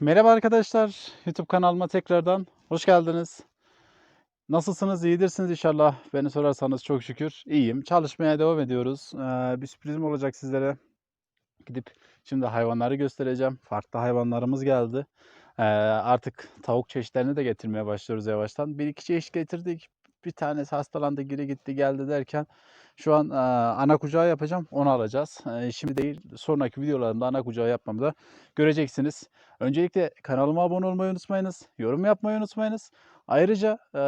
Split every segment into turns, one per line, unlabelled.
Merhaba arkadaşlar. YouTube kanalıma tekrardan hoş geldiniz. Nasılsınız? İyidirsiniz inşallah. Beni sorarsanız çok şükür iyiyim. Çalışmaya devam ediyoruz. Ee, bir sürprizim olacak sizlere. Gidip şimdi hayvanları göstereceğim. Farklı hayvanlarımız geldi. Ee, artık tavuk çeşitlerini de getirmeye başlıyoruz yavaştan. Bir iki çeşit getirdik. Bir tanesi hastalandı, geri gitti, geldi derken şu an e, ana kucağı yapacağım. Onu alacağız. E, şimdi değil, sonraki videolarımda ana kucağı yapmamı da göreceksiniz. Öncelikle kanalıma abone olmayı unutmayınız. Yorum yapmayı unutmayınız. Ayrıca e,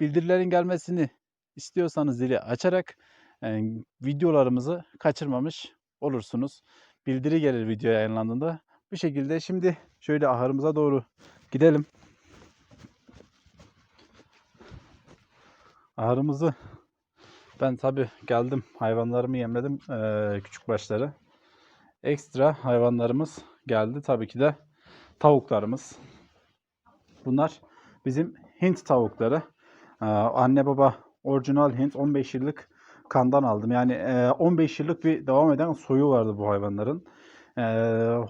bildirilerin gelmesini istiyorsanız zili açarak e, videolarımızı kaçırmamış olursunuz. Bildiri gelir video yayınlandığında. Bu şekilde şimdi şöyle ahırımıza doğru gidelim. Ahırımızı ben tabi geldim hayvanlarımı yemledim eee, küçük başları. Ekstra hayvanlarımız geldi tabii ki de tavuklarımız. Bunlar bizim Hint tavukları. Eee, anne baba orijinal Hint 15 yıllık kandan aldım. Yani eee, 15 yıllık bir devam eden soyu vardı bu hayvanların. Eee,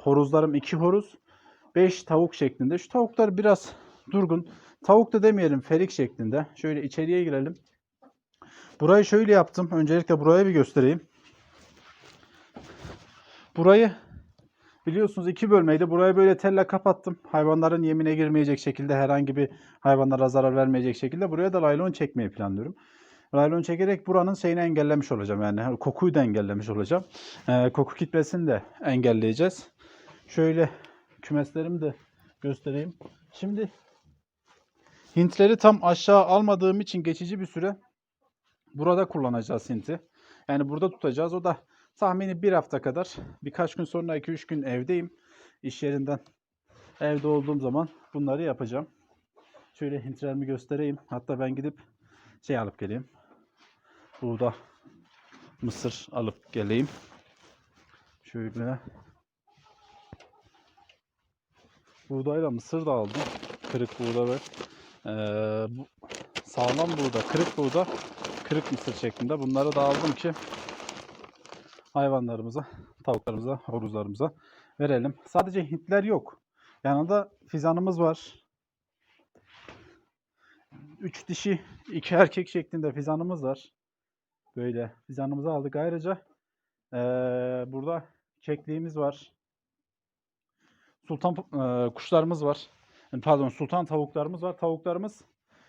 horozlarım 2 horoz, 5 tavuk şeklinde. Şu tavuklar biraz durgun. Tavuk da demeyelim ferik şeklinde. Şöyle içeriye girelim. Burayı şöyle yaptım. Öncelikle burayı bir göstereyim. Burayı biliyorsunuz iki bölmeydi. Burayı böyle telle kapattım. Hayvanların yemine girmeyecek şekilde herhangi bir hayvanlara zarar vermeyecek şekilde buraya da laylon çekmeyi planlıyorum. Laylon çekerek buranın şeyini engellemiş olacağım yani kokuyu da engellemiş olacağım. Ee, koku gitmesini de engelleyeceğiz. Şöyle kümeslerimi de göstereyim. Şimdi Hintleri tam aşağı almadığım için geçici bir süre burada kullanacağız Hint'i. Yani burada tutacağız. O da tahmini bir hafta kadar. Birkaç gün sonra 2-3 gün evdeyim. İş yerinden evde olduğum zaman bunları yapacağım. Şöyle Hintlerimi göstereyim. Hatta ben gidip şey alıp geleyim. Burada mısır alıp geleyim. Şöyle buğdayla mısır da aldım. Kırık buğda ve eee, bu sağlam buğda, kırık buğda, kırık mısır şeklinde. Bunları da aldım ki hayvanlarımıza, tavuklarımıza, horozlarımıza verelim. Sadece Hintler yok. Yanında fizanımız var. 3 dişi, 2 erkek şeklinde fizanımız var. Böyle fizanımızı aldık. Ayrıca eee, burada kekliğimiz var. Sultan eee, kuşlarımız var. Pardon, sultan tavuklarımız var. Tavuklarımız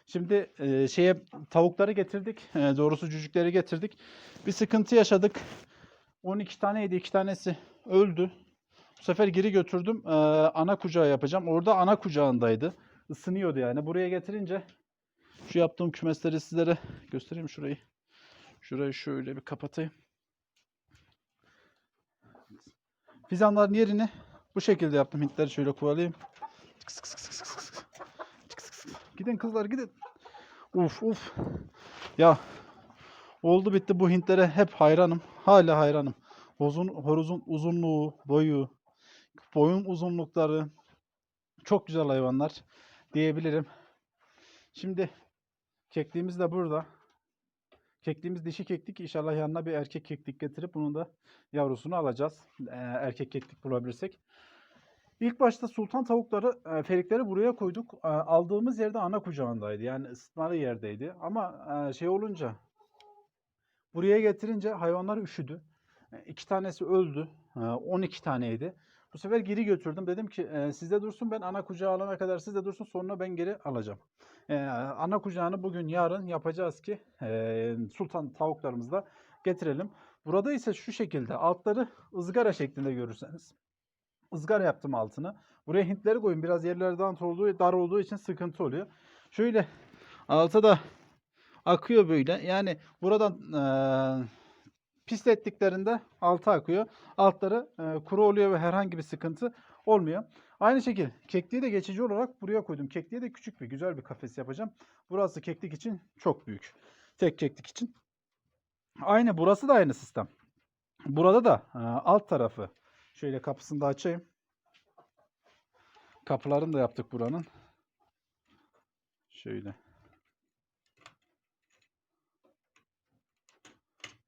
Şimdi eee, şeye tavukları getirdik. Eee, doğrusu cücükleri getirdik. Bir sıkıntı yaşadık. 12 taneydi. 2 tanesi öldü. Bu sefer geri götürdüm. Eee, ana kucağı yapacağım. Orada ana kucağındaydı. Isınıyordu yani. Buraya getirince şu yaptığım kümesleri sizlere göstereyim şurayı. Şurayı şöyle bir kapatayım. Fizanların yerini bu şekilde yaptım. Hintleri şöyle kovalayayım. Tıks tıks tıks tıks tıks. Gidin kızlar gidin. Uf uf. Ya oldu bitti bu Hintlere hep hayranım. Hala hayranım. Horozun, horozun uzunluğu, boyu, boyun uzunlukları çok güzel hayvanlar diyebilirim. Şimdi kekliğimiz de burada. Kekliğimiz dişi keklik. İnşallah yanına bir erkek keklik getirip bunun da yavrusunu alacağız. Ee, erkek keklik bulabilirsek. İlk başta sultan tavukları, e, ferikleri buraya koyduk. E, aldığımız yerde ana kucağındaydı. Yani ısıtmalı yerdeydi. Ama e, şey olunca buraya getirince hayvanlar üşüdü. E, iki tanesi öldü. E, 12 taneydi. Bu sefer geri götürdüm. Dedim ki e, sizde dursun ben ana kucağı alana kadar sizde dursun sonra ben geri alacağım. E, ana kucağını bugün yarın yapacağız ki e, sultan tavuklarımızı da getirelim. Burada ise şu şekilde altları ızgara şeklinde görürseniz ızgara yaptım altını. Buraya Hintleri koyun. Biraz yerler dar olduğu, dar olduğu için sıkıntı oluyor. Şöyle alta da akıyor böyle. Yani buradan eee pislettiklerinde alta akıyor. Altları eee, kuru oluyor ve herhangi bir sıkıntı olmuyor. Aynı şekilde kekliği de geçici olarak buraya koydum. Kekliğe de küçük bir güzel bir kafes yapacağım. Burası keklik için çok büyük. Tek keklik için. Aynı burası da aynı sistem. Burada da eee, alt tarafı Şöyle kapısını da açayım. Kapılarını da yaptık buranın. Şöyle.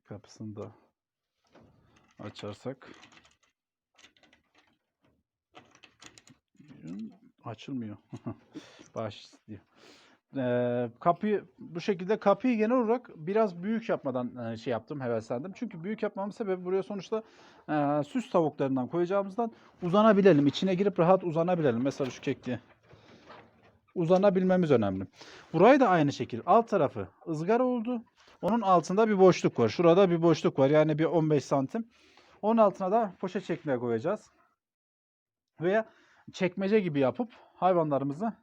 Kapısını da açarsak Açılmıyor. Bağış istiyor. Ee, kapıyı bu şekilde kapıyı genel olarak biraz büyük yapmadan e, şey yaptım, heveslendim. Çünkü büyük yapmamın sebebi buraya sonuçta e, süs tavuklarından koyacağımızdan uzanabilelim. içine girip rahat uzanabilelim. Mesela şu kekliğe. Uzanabilmemiz önemli. Burayı da aynı şekil. Alt tarafı ızgara oldu. Onun altında bir boşluk var. Şurada bir boşluk var. Yani bir 15 santim. Onun altına da poşet şekline koyacağız. Veya çekmece gibi yapıp hayvanlarımızı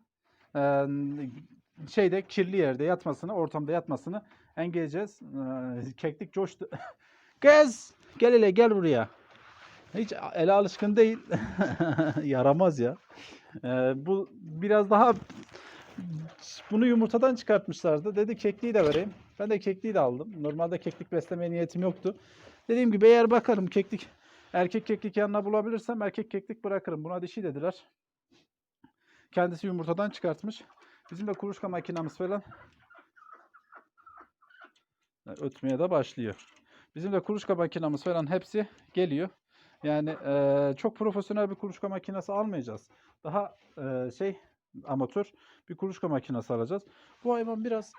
e, şeyde kirli yerde yatmasını, ortamda yatmasını engelleyeceğiz. E, keklik coştu. Kız gel hele gel buraya. Hiç ele alışkın değil. Yaramaz ya. E, bu biraz daha bunu yumurtadan çıkartmışlardı. Dedi kekliği de vereyim. Ben de kekliği de aldım. Normalde keklik beslemeye niyetim yoktu. Dediğim gibi eğer bakarım keklik erkek keklik yanına bulabilirsem erkek keklik bırakırım. Buna dişi dediler. Kendisi yumurtadan çıkartmış. Bizim de kuluçka makinamız falan ötmeye de başlıyor. Bizim de kuluçka makinamız falan hepsi geliyor. Yani eee, çok profesyonel bir kuluçka makinesi almayacağız. Daha eee, şey amatör bir kuluçka makinesi alacağız. Bu hayvan biraz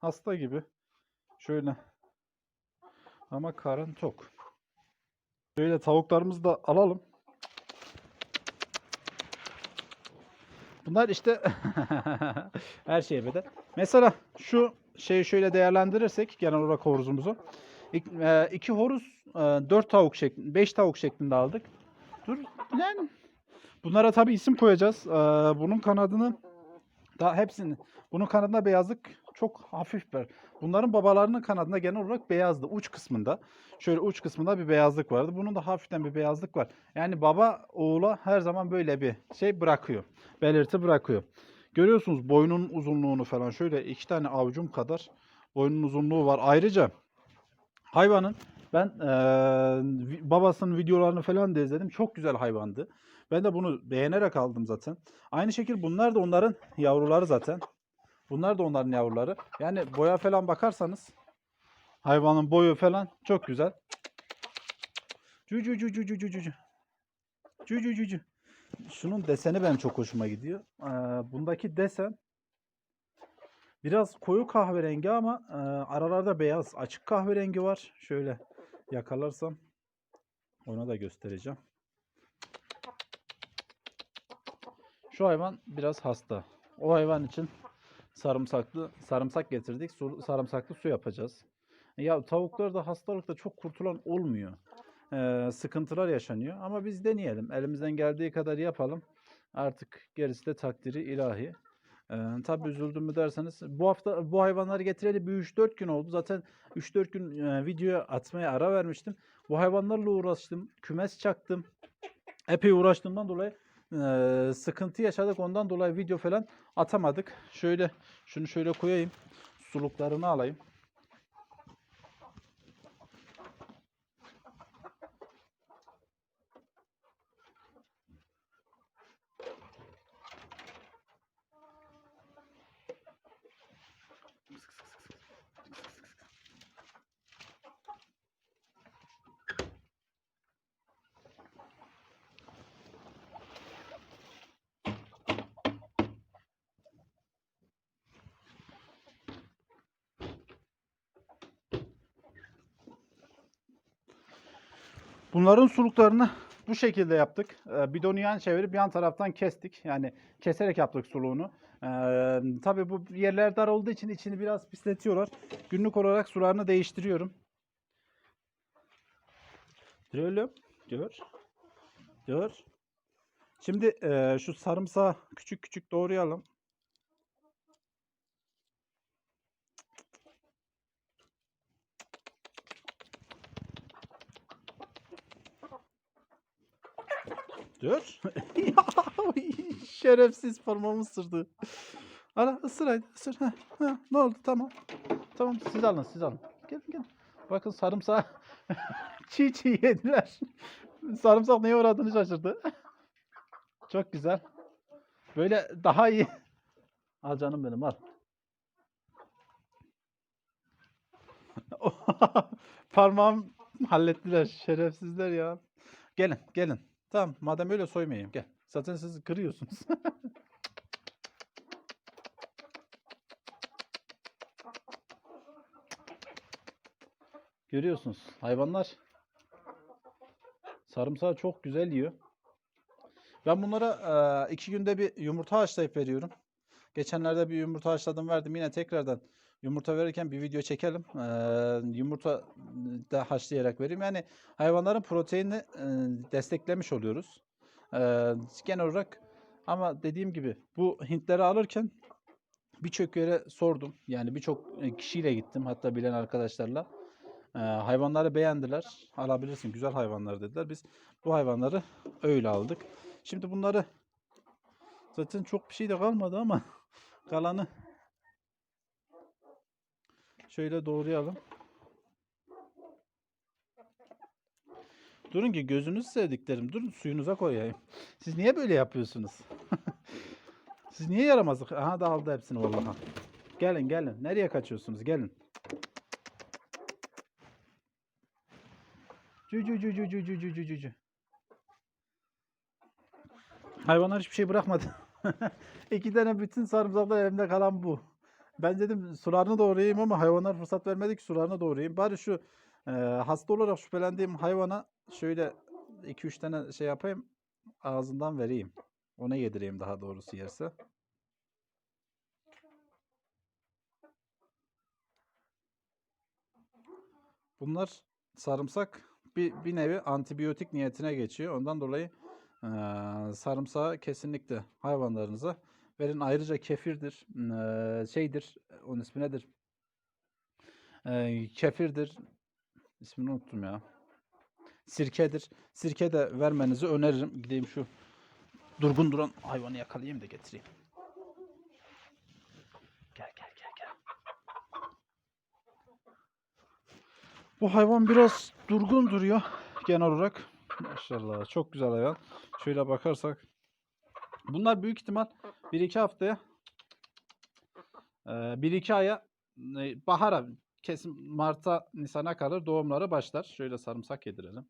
hasta gibi. Şöyle. Ama karın tok. Şöyle tavuklarımızı da alalım. Bunlar işte her şeye bedel. Mesela şu şeyi şöyle değerlendirirsek genel olarak horozumuzu. E, iki horuz, e, dört tavuk şeklinde, beş tavuk şeklinde aldık. Dur lan. Bunlara tabii isim koyacağız. E, bunun kanadını daha hepsini. Bunun kanadında beyazlık çok hafif var. Bunların babalarının kanadında genel olarak beyazdı uç kısmında. Şöyle uç kısmında bir beyazlık vardı. Bunun da hafiften bir beyazlık var. Yani baba oğula her zaman böyle bir şey bırakıyor. Belirti bırakıyor. Görüyorsunuz boynun uzunluğunu falan. Şöyle iki tane avucum kadar boynun uzunluğu var. Ayrıca hayvanın ben vi- babasının videolarını falan da izledim. Çok güzel hayvandı. Ben de bunu beğenerek aldım zaten. Aynı şekilde bunlar da onların yavruları zaten. Bunlar da onların yavruları. Yani boya falan bakarsanız hayvanın boyu falan çok güzel. Cü cü cü cü cü cü cü cü. Cü cü cü cü. Şunun deseni benim çok hoşuma gidiyor. Ee, bundaki desen biraz koyu kahverengi ama e, aralarda beyaz açık kahverengi var. Şöyle yakalarsam ona da göstereceğim. Şu hayvan biraz hasta. O hayvan için sarımsaklı sarımsak getirdik. Su, sarımsaklı su yapacağız. Ya tavuklarda hastalıkta çok kurtulan olmuyor. Ee, sıkıntılar yaşanıyor ama biz deneyelim. Elimizden geldiği kadar yapalım. Artık gerisi de takdiri ilahi. Ee, tabii üzüldüm mü derseniz bu hafta bu hayvanları getireli bir 3-4 gün oldu. Zaten 3-4 gün e, video atmaya ara vermiştim. Bu hayvanlarla uğraştım. Kümes çaktım. Epey uğraştığımdan dolayı sıkıntı yaşadık. Ondan dolayı video falan atamadık. Şöyle şunu şöyle koyayım. Suluklarını alayım. Bunların suluklarını bu şekilde yaptık. Ee, bidonu yan çevirip yan taraftan kestik. Yani keserek yaptık suluğunu. Ee, tabii bu yerler dar olduğu için içini biraz pisletiyorlar. Günlük olarak sularını değiştiriyorum. Oğlum. Dur. Dur. Şimdi e, şu sarımsağı küçük küçük doğrayalım. Ya, Şerefsiz parmağımı ısırdı. Ala ısır hadi ısır. Ha, ha, ne oldu tamam. Tamam siz alın siz alın. Gelin gelin. Bakın sarımsağı çiğ çiğ yediler. Sarımsak neye uğradığını şaşırdı. Çok güzel. Böyle daha iyi. Al canım benim al. Parmağım hallettiler şerefsizler ya. Gelin gelin. Tamam madem öyle soymayayım gel. Zaten siz kırıyorsunuz. Görüyorsunuz hayvanlar sarımsağı çok güzel yiyor. Ben bunlara eee, iki günde bir yumurta haşlayıp veriyorum. Geçenlerde bir yumurta haşladım verdim. Yine tekrardan yumurta verirken bir video çekelim. Eee, yumurta da haşlayarak vereyim. Yani hayvanların proteinini eee, desteklemiş oluyoruz. Eee, genel olarak ama dediğim gibi bu Hintleri alırken birçok yere sordum. Yani birçok e, kişiyle gittim. Hatta bilen arkadaşlarla. Eee, hayvanları beğendiler. Alabilirsin. Güzel hayvanlar dediler. Biz bu hayvanları öyle aldık. Şimdi bunları zaten çok bir şey de kalmadı ama kalanı şöyle doğrayalım. Durun ki gözünüz sevdiklerim. Durun suyunuza koyayım. Siz niye böyle yapıyorsunuz? Siz niye yaramazlık? Aha da aldı hepsini vallahi. Gelin gelin. Nereye kaçıyorsunuz? Gelin. Cü cü cü cü cü cü cü cü cü. Hayvanlar hiçbir şey bırakmadı. İki tane bütün sarımsaklar elimde kalan bu. Ben dedim sularını doğrayayım ama hayvanlar fırsat vermedi ki sularını doğrayayım. Bari şu e, hasta olarak şüphelendiğim hayvana şöyle 2-3 tane şey yapayım ağzından vereyim. Ona yedireyim daha doğrusu yerse. Bunlar sarımsak bir, bir nevi antibiyotik niyetine geçiyor. Ondan dolayı eee sarımsağı kesinlikle hayvanlarınıza verin. Ayrıca kefirdir, eee, şeydir, onun ismi nedir? Eee, kefirdir, ismini unuttum ya. Sirkedir. Sirke de vermenizi öneririm. Gideyim şu durgun duran hayvanı yakalayayım da getireyim. Gel gel gel gel. Bu hayvan biraz durgun duruyor genel olarak. Maşallah çok güzel hayvan. Şöyle bakarsak. Bunlar büyük ihtimal 1-2 haftaya 1-2 aya bahara kesin Mart'a Nisan'a kadar doğumları başlar. Şöyle sarımsak yedirelim.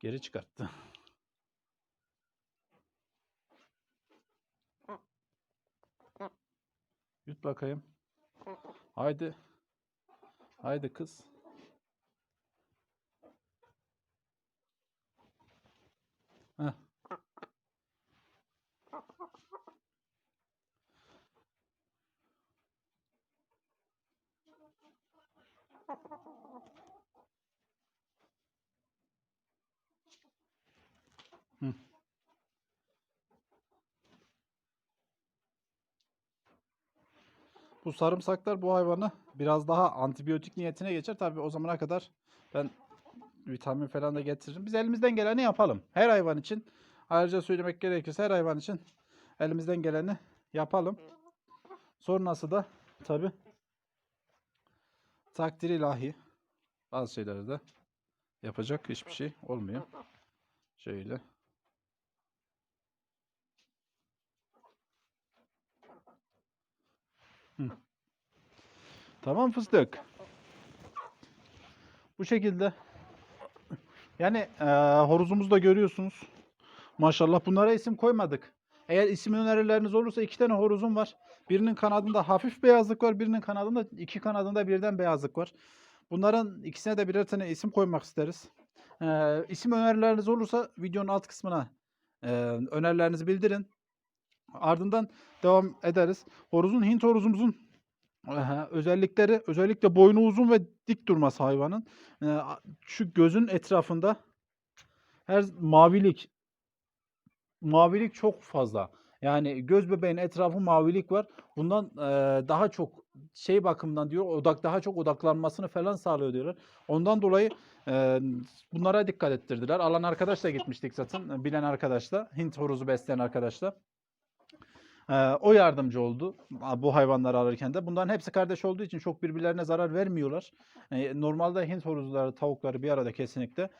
Geri çıkarttı. Yut bakayım. Haydi. Haydi kız. Bu sarımsaklar bu hayvanı biraz daha antibiyotik niyetine geçer. Tabii o zamana kadar ben vitamin falan da getiririm. Biz elimizden geleni yapalım. Her hayvan için ayrıca söylemek gerekirse her hayvan için elimizden geleni yapalım. Sonrası da tabii takdir ilahi. Bazı şeylerde de yapacak hiçbir şey olmuyor. Şöyle. Hı. Tamam fıstık. Bu şekilde. Yani eee horozumuzu da görüyorsunuz. Maşallah bunlara isim koymadık. Eğer isim önerileriniz olursa iki tane horozum var. Birinin kanadında hafif beyazlık var. Birinin kanadında iki kanadında birden beyazlık var. Bunların ikisine de birer tane isim koymak isteriz. Eee isim önerileriniz olursa videonun alt kısmına eee, önerilerinizi bildirin. Ardından devam ederiz. Horozun Hint horozumuzun Aha, özellikleri özellikle boynu uzun ve dik durması hayvanın. Ee, şu gözün etrafında her mavilik mavilik çok fazla. Yani göz bebeğin etrafı mavilik var. Bundan eee, daha çok şey bakımından diyor odak daha çok odaklanmasını falan sağlıyor diyorlar. Ondan dolayı eee, bunlara dikkat ettirdiler. Alan arkadaşla gitmiştik zaten. Bilen arkadaşla, Hint horozu besleyen arkadaşla. Eee, o yardımcı oldu bu hayvanları alırken de. Bunların hepsi kardeş olduğu için çok birbirlerine zarar vermiyorlar. Eee, normalde Hint horozları, tavukları bir arada kesinlikle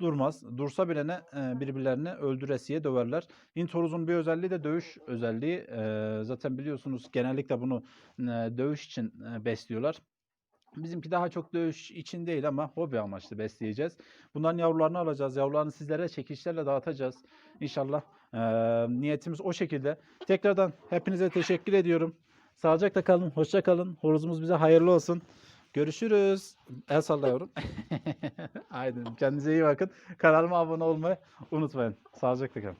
durmaz. Dursa bile ne eee, birbirlerini öldüresiye döverler. Hint horozun bir özelliği de dövüş özelliği. Eee, zaten biliyorsunuz genellikle bunu eee, dövüş için besliyorlar. Bizimki daha çok dövüş için değil ama hobi amaçlı besleyeceğiz. Bunların yavrularını alacağız. Yavrularını sizlere çekişlerle dağıtacağız. İnşallah eee, niyetimiz o şekilde. Tekrardan hepinize teşekkür ediyorum. Sağlıcakla kalın, hoşça kalın. Horozumuz bize hayırlı olsun. Görüşürüz. El salla Haydi kendinize iyi bakın. Kanalıma abone olmayı unutmayın. Sağlıcakla kalın.